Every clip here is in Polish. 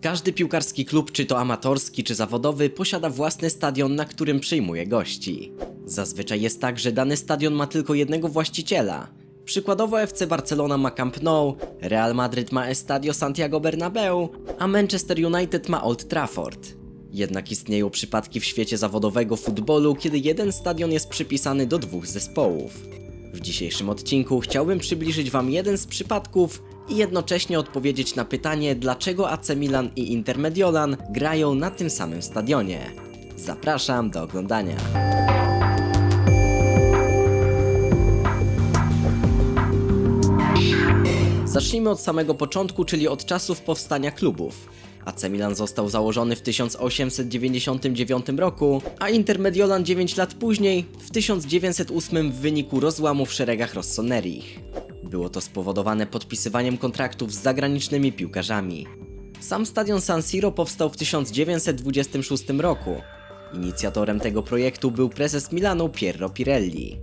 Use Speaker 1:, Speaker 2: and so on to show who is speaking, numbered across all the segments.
Speaker 1: Każdy piłkarski klub, czy to amatorski, czy zawodowy, posiada własny stadion, na którym przyjmuje gości. Zazwyczaj jest tak, że dany stadion ma tylko jednego właściciela. Przykładowo FC Barcelona ma Camp Nou, Real Madrid ma Estadio Santiago Bernabeu, a Manchester United ma Old Trafford. Jednak istnieją przypadki w świecie zawodowego futbolu, kiedy jeden stadion jest przypisany do dwóch zespołów. W dzisiejszym odcinku chciałbym przybliżyć Wam jeden z przypadków i jednocześnie odpowiedzieć na pytanie, dlaczego AC Milan i Inter Mediolan grają na tym samym stadionie. Zapraszam do oglądania. Zacznijmy od samego początku, czyli od czasów powstania klubów. AC Milan został założony w 1899 roku, a Inter Mediolan 9 lat później, w 1908 w wyniku rozłamu w szeregach Rossoneri. Było to spowodowane podpisywaniem kontraktów z zagranicznymi piłkarzami. Sam stadion San Siro powstał w 1926 roku. Inicjatorem tego projektu był prezes Milanu Piero Pirelli.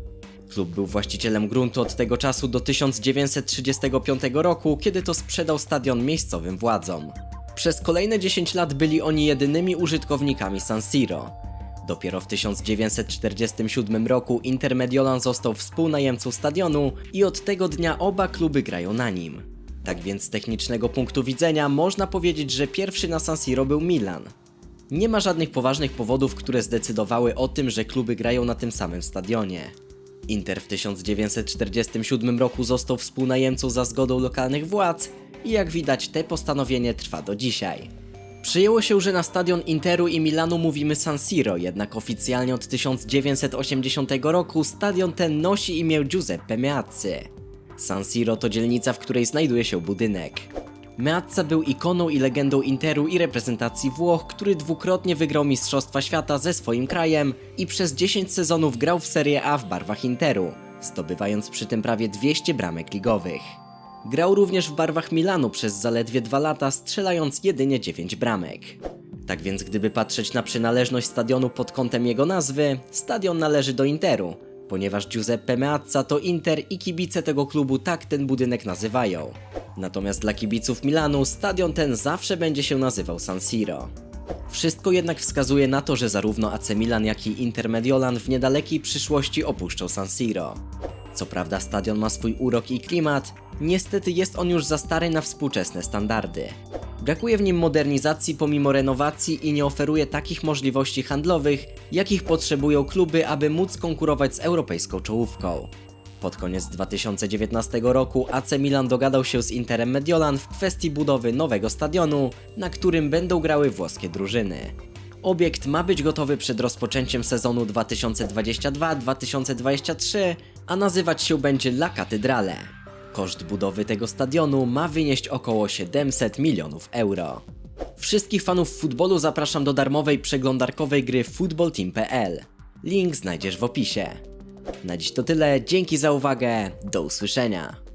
Speaker 1: Klub był właścicielem gruntu od tego czasu do 1935 roku, kiedy to sprzedał stadion miejscowym władzom. Przez kolejne 10 lat byli oni jedynymi użytkownikami San Siro. Dopiero w 1947 roku Inter Mediolan został współnajemcą stadionu i od tego dnia oba kluby grają na nim. Tak więc z technicznego punktu widzenia można powiedzieć, że pierwszy na San Siro był Milan. Nie ma żadnych poważnych powodów, które zdecydowały o tym, że kluby grają na tym samym stadionie. Inter w 1947 roku został współnajemcą za zgodą lokalnych władz i jak widać te postanowienie trwa do dzisiaj. Przyjęło się, że na stadion Interu i Milanu mówimy San Siro, jednak oficjalnie od 1980 roku stadion ten nosi imię Giuseppe Meazzy. San Siro to dzielnica, w której znajduje się budynek. Meazza był ikoną i legendą Interu i reprezentacji Włoch, który dwukrotnie wygrał Mistrzostwa Świata ze swoim krajem i przez 10 sezonów grał w Serie A w barwach Interu, zdobywając przy tym prawie 200 bramek ligowych. Grał również w barwach Milanu przez zaledwie dwa lata, strzelając jedynie 9 bramek. Tak więc gdyby patrzeć na przynależność stadionu pod kątem jego nazwy, stadion należy do Interu, ponieważ Giuseppe Meazza to Inter i kibice tego klubu tak ten budynek nazywają. Natomiast dla kibiców Milanu stadion ten zawsze będzie się nazywał San Siro. Wszystko jednak wskazuje na to, że zarówno AC Milan, jak i Inter Mediolan w niedalekiej przyszłości opuszczą San Siro. Co prawda stadion ma swój urok i klimat, niestety jest on już za stary na współczesne standardy. Brakuje w nim modernizacji pomimo renowacji i nie oferuje takich możliwości handlowych, jakich potrzebują kluby, aby móc konkurować z europejską czołówką. Pod koniec 2019 roku AC Milan dogadał się z Interem Mediolan w kwestii budowy nowego stadionu, na którym będą grały włoskie drużyny. Obiekt ma być gotowy przed rozpoczęciem sezonu 2022-2023, a nazywać się będzie La Catedrale. Koszt budowy tego stadionu ma wynieść około 700 milionów euro. Wszystkich fanów futbolu zapraszam do darmowej przeglądarkowej gry footballteam.pl. Link znajdziesz w opisie. Na dziś to tyle, dzięki za uwagę, do usłyszenia.